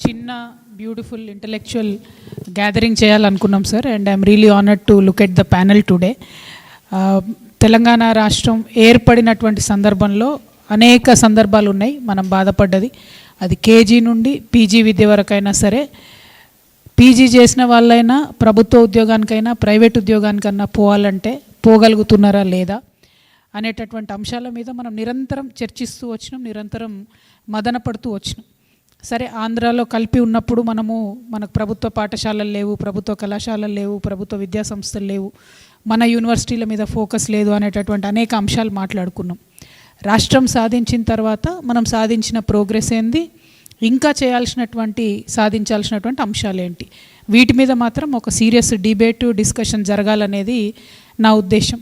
చిన్న beautiful intellectual gathering చేయాలనుకున్నాం sir and I'm really honoured to look at the panel today Telangana రాష్ట్రం ఏర్పడినటువంటి సందర్భంలో అనేక సందర్భాలు ఉన్నాయి. మనం బాధపడ్డది. అది కేజీ నుండి పీజీ విద్య వరకైనా సరే పీజీ చేసిన వాళ్ళైనా ప్రభుత్వ ఉద్యోగానికైనా ప్రైవేట్ ఉద్యోగానికన్నా పోవాలంటే పోగలుగుతున్నారా లేదా అనేటటువంటి అంశాల మీద మనం నిరంతరం చర్చిస్తూ వచ్చినాం నిరంతరం మదన పడుతూ వచ్చినాం. సరే ఆంధ్రాలో కలిపి ఉన్నప్పుడు మనము మనకు ప్రభుత్వ పాఠశాలలు లేవు ప్రభుత్వ కళాశాలలు లేవు ప్రభుత్వ విద్యా సంస్థలు లేవు. మన యూనివర్సిటీల మీద ఫోకస్ లేదు అనేటటువంటి అనేక అంశాలు మాట్లాడుకున్నాం. రాష్ట్రం సాధించిన తర్వాత మనం సాధించిన ప్రోగ్రెస్ ఏంది? ఇంకా చేయాల్సినటువంటి సాధించాల్సినటువంటి అంశాలు ఏంటి? వీటి మీద మాత్రం ఒక సీరియస్ డిబేట్ డిస్కషన్ జరగాలనేది నా ఉద్దేశం.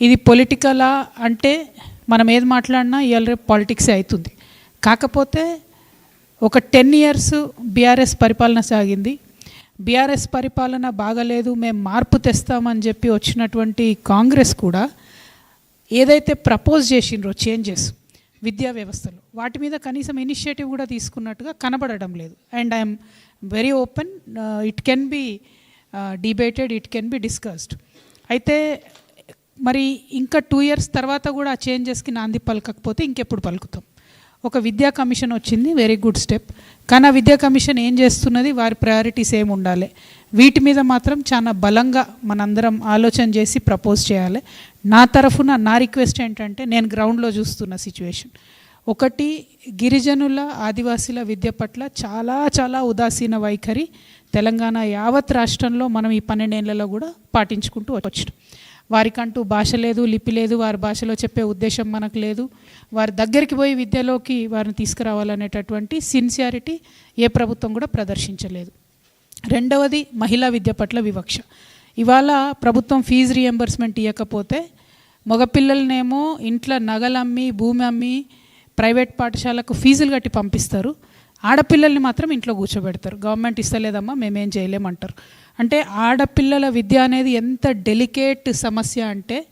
ఇది పొలిటికలా అంటే మనం ఏది మాట్లాడినా ఇవాళ రేపు పాలిటిక్సే అవుతుంది. కాకపోతే ఒక టెన్ ఇయర్స్ బీఆర్ఎస్ పరిపాలన సాగింది. బీఆర్ఎస్ పరిపాలన బాగలేదు మేము మార్పు తెస్తామని చెప్పి వచ్చినటువంటి కాంగ్రెస్ కూడా ఏదైతే ప్రపోజ్ చేసిండ్రో చేంజెస్ విద్యా వ్యవస్థలో వాటి మీద కనీసం ఇనిషియేటివ్ కూడా తీసుకున్నట్టుగా కనబడడం లేదు. And I'm very open it can be debated it can be discussed అయితే మరి ఇంకా టూ ఇయర్స్ తర్వాత కూడా ఆ చేంజెస్కి నాంది పలకకపోతే ఇంకెప్పుడు పలుకుతాం. ఒక విద్యా కమిషన్ వచ్చింది వెరీ గుడ్ స్టెప్ కానీ ఆ విద్యా కమిషన్ ఏం చేస్తున్నది? వారి ప్రయారిటీస్ ఏమి ఉండాలి? వీటి మీద మాత్రం చాలా బలంగా మనందరం ఆలోచన చేసి ప్రపోజ్ చేయాలి. నా తరఫున నా రిక్వెస్ట్ ఏంటంటే నేను గ్రౌండ్లో చూస్తున్న సిచ్యువేషన్ ఒకటి గిరిజనుల ఆదివాసీల విద్య పట్ల చాలా చాలా ఉదాసీన వైఖరి తెలంగాణ యావత్ రాష్ట్రంలో మనం ఈ పన్నెండేళ్ళలో కూడా పాటించుకుంటూ వచ్చాం. వారికంటూ భాష లేదు లిపి లేదు వారి భాషలో చెప్పే ఉద్దేశం మనకు లేదు. వారి దగ్గరికి పోయి విద్యలోకి వారిని తీసుకురావాలనేటటువంటి సిన్సియారిటీ ఏ ప్రభుత్వం కూడా ప్రదర్శించలేదు. రెండవది మహిళా విద్య పట్ల వివక్ష. ఇవాళ ప్రభుత్వం ఫీజు రియంబర్స్మెంట్ ఇవ్వకపోతే మగపిల్లలనేమో ఇంట్లో నగలమ్మి భూమి అమ్మి ప్రైవేట్ పాఠశాలకు ఫీజులు కట్టి పంపిస్తారు. ఆడపిల్లల్ని మాత్రం ఇంట్లో కూర్చోబెడతారు. గవర్నమెంట్ ఇస్తలేదమ్మా మేమేం చేయలేమంటారు. అంటే ఆడపిల్లల విద్య అనేది ఎంత డెలికేట్ సమస్య అంటే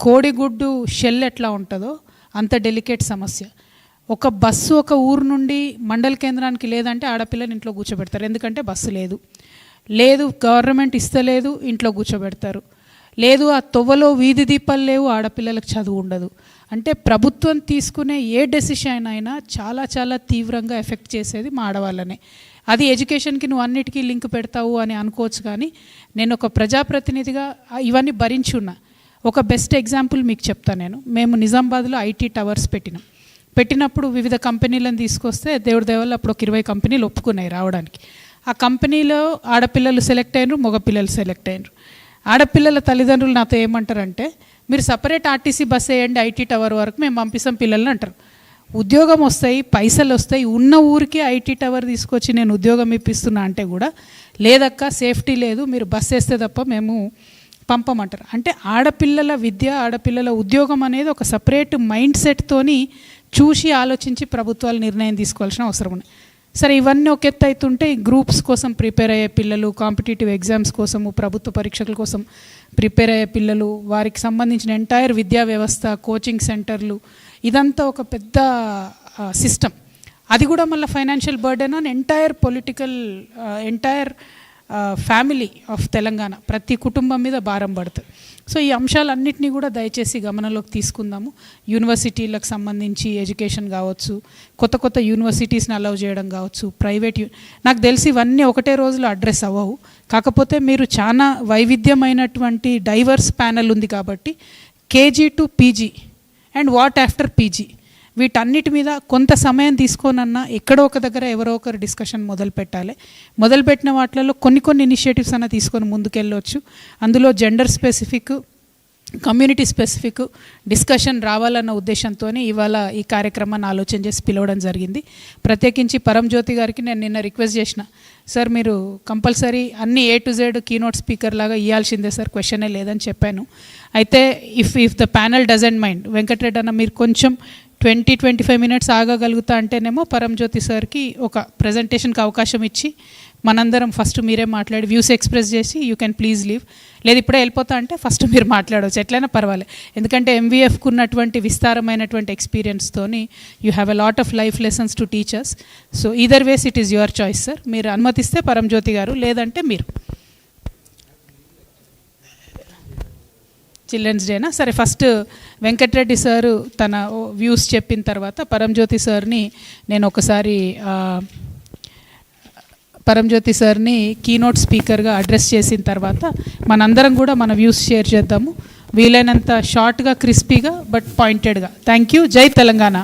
కోడిగుడ్డు షెల్ ఎట్లా ఉంటుందో అంత డెలికేట్ సమస్య. ఒక బస్సు ఒక ఊరు నుండి మండల కేంద్రానికి లేదంటే ఆడపిల్లని ఇంట్లో కూర్చోబెడతారు. ఎందుకంటే బస్సు లేదు. లేదు గవర్నమెంట్ ఇస్తలేదు ఇంట్లో కూర్చోబెడతారు. లేదు ఆ తొవ్వలో వీధి దీపాలు లేవు ఆడపిల్లలకు చదువు ఉండదు. అంటే ప్రభుత్వం తీసుకునే ఏ డెసిషన్ అయినా చాలా చాలా తీవ్రంగా ఎఫెక్ట్ చేసేది మా ఆడవాళ్ళనే. అది ఎడ్యుకేషన్కి నువ్వు అన్నిటికీ లింక్ పెడతావు అని అనుకోవచ్చు కానీ నేను ఒక ప్రజాప్రతినిధిగా ఇవన్నీ భరించున్నా ఒక బెస్ట్ ఎగ్జాంపుల్ మీకు చెప్తాను నేను. మేము నిజామాబాద్లో ఐటీ టవర్స్ పెట్టినాం. పెట్టినప్పుడు వివిధ కంపెనీలను తీసుకొస్తే దేవుడి దేవల్ల అప్పుడు ఒక ఇరవై కంపెనీలు ఒప్పుకున్నాయి రావడానికి. ఆ కంపెనీలో ఆడపిల్లలు సెలెక్ట్ అయినరు మగపిల్లలు సెలెక్ట్ అయినరు. ఆడపిల్లల తల్లిదండ్రులు నాతో ఏమంటారంటే మీరు సపరేట్ ఆర్టీసీ బస్ వేయండి ఐటీ టవర్ వరకు మేము పంపిస్తాం పిల్లల్ని అంటారు. ఉద్యోగం వస్తాయి పైసలు వస్తాయి. ఉన్న ఊరికే ఐటీ టవర్ తీసుకొచ్చి నేను ఉద్యోగం ఇప్పిస్తున్నా అంటే కూడా లేదక్క సేఫ్టీ లేదు మీరు బస్ వేస్తే తప్ప మేము పంపమంటారు. అంటే ఆడపిల్లల విద్య ఆడపిల్లల ఉద్యోగం అనేది ఒక సపరేట్ మైండ్ సెట్తోని చూసి ఆలోచించి ప్రభుత్వాలు నిర్ణయం తీసుకోవాల్సిన అవసరం ఉంది. సరే ఇవన్నీ ఒక ఎత్తు అవుతుంటే ఈ గ్రూప్స్ కోసం ప్రిపేర్ అయ్యే పిల్లలు కాంపిటేటివ్ ఎగ్జామ్స్ కోసము ప్రభుత్వ పరీక్షల కోసం ప్రిపేర్ అయ్యే పిల్లలు వారికి సంబంధించిన ఎంటైర్ విద్యా వ్యవస్థ కోచింగ్ సెంటర్లు ఇదంతా ఒక పెద్ద సిస్టమ్ అది కూడా మళ్ళీ financial burden? On entire political entire family of Telangana ప్రతి కుటుంబం మీద భారం పడుతుంది. సో ఈ అంశాలన్నింటినీ కూడా దయచేసి గమనంలోకి తీసుకుందాము. యూనివర్సిటీలకు సంబంధించి ఎడ్యుకేషన్ కావచ్చు కొత్త కొత్త యూనివర్సిటీస్ని అలౌ చేయడం కావచ్చు ప్రైవేట్ నాకు తెలిసి ఇవన్నీ ఒకటే రోజులో అడ్రస్ అవ్వవు. కాకపోతే మీరు చాలా వైవిధ్యమైనటువంటి డైవర్స్ ప్యానల్ ఉంది కాబట్టి KG to PG and what after PG? వీటన్నిటి మీద కొంత సమయం తీసుకోనన్నా ఎక్కడో ఒక దగ్గర ఎవరో ఒకరు డిస్కషన్ మొదలు పెట్టాలి. మొదలుపెట్టిన వాటిలలో కొన్ని కొన్ని ఇనిషియేటివ్స్ అన్న తీసుకొని ముందుకెళ్ళవచ్చు అందులో gender specific community specific discussion రావాలన్న ఉద్దేశంతో ఇవాళ ఈ కార్యక్రమాన్ని ఆలోచన చేసి పిలవడం జరిగింది. ప్రత్యేకించి పరంజ్యోతి గారికి నేను నిన్న రిక్వెస్ట్ చేసిన సార్ మీరు కంపల్సరీ అన్ని A to Z keynote speaker లాగా ఇవ్వాల్సిందే సార్ క్వశ్చనే లేదని చెప్పాను. అయితే if if the panel doesn't mind Venkatareddy అన్న మీరు కొంచెం ట్వంటీ ట్వంటీ ఫైవ్ మినిట్స్ ఆగగలుగుతా అంటేనేమో పరంజ్యోతి సార్కి ఒక ప్రజెంటేషన్కి అవకాశం ఇచ్చి మనందరం ఫస్ట్ మీరే మాట్లాడి వ్యూస్ ఎక్స్ప్రెస్ చేసి యూ కెన్ ప్లీజ్ లీవ్. లేదు ఇప్పుడే వెళ్ళిపోతా అంటే ఫస్ట్ మీరు మాట్లాడవచ్చు. ఎట్లయినా పర్వాలేదు ఎందుకంటే ఎంవీఎఫ్కి ఉన్నటువంటి విస్తారమైనటువంటి ఎక్స్పీరియన్స్తోని you have a lot of life lessons to teachers so either ways it is your choice sir మీరు అనుమతిస్తే పరంజ్యోతి గారు లేదంటే మీరు. చిల్డ్రన్స్ డేనా సరే ఫస్ట్ వెంకటరెడ్డి సారు తన వ్యూస్ చెప్పిన తర్వాత పరంజ్యోతి సార్ని నేను ఒకసారి పరంజ్యోతి సార్ని కీనోట్ స్పీకర్గా అడ్రస్ చేసిన తర్వాత మనందరం కూడా మన వ్యూస్ షేర్ చేద్దాము. వీలైనంత షార్ట్గా క్రిస్పీగా బట్ పాయింటెడ్గా థ్యాంక్ యూ జై తెలంగాణ.